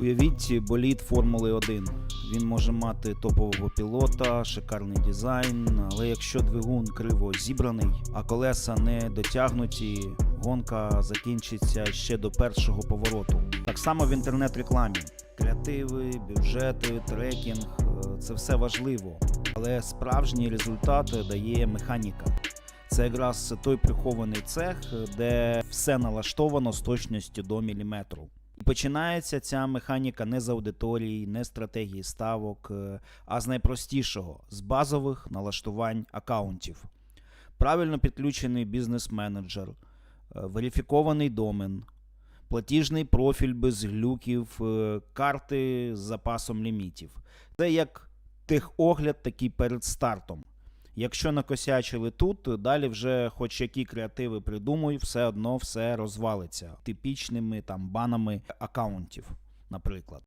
Уявіть болід Формули 1. Він може мати топового пілота, шикарний дизайн, але якщо двигун криво зібраний, а колеса не дотягнуті, гонка закінчиться ще до першого повороту. Так само в інтернет-рекламі. Креативи, бюджети, трекінг це все важливо, але справжній результат дає механіка. Це якраз той прихований цех, де все налаштовано з точністю до міліметру. Починається ця механіка не з аудиторії, не з стратегії ставок, е, а з найпростішого з базових налаштувань акаунтів. Правильно підключений бізнес-менеджер, е, верифікований домен, платіжний профіль без глюків, е, карти з запасом лімітів. Це як техогляд такий перед стартом. Якщо накосячили тут, далі вже хоч які креативи придумуй, все одно все розвалиться типічними там банами акаунтів, наприклад.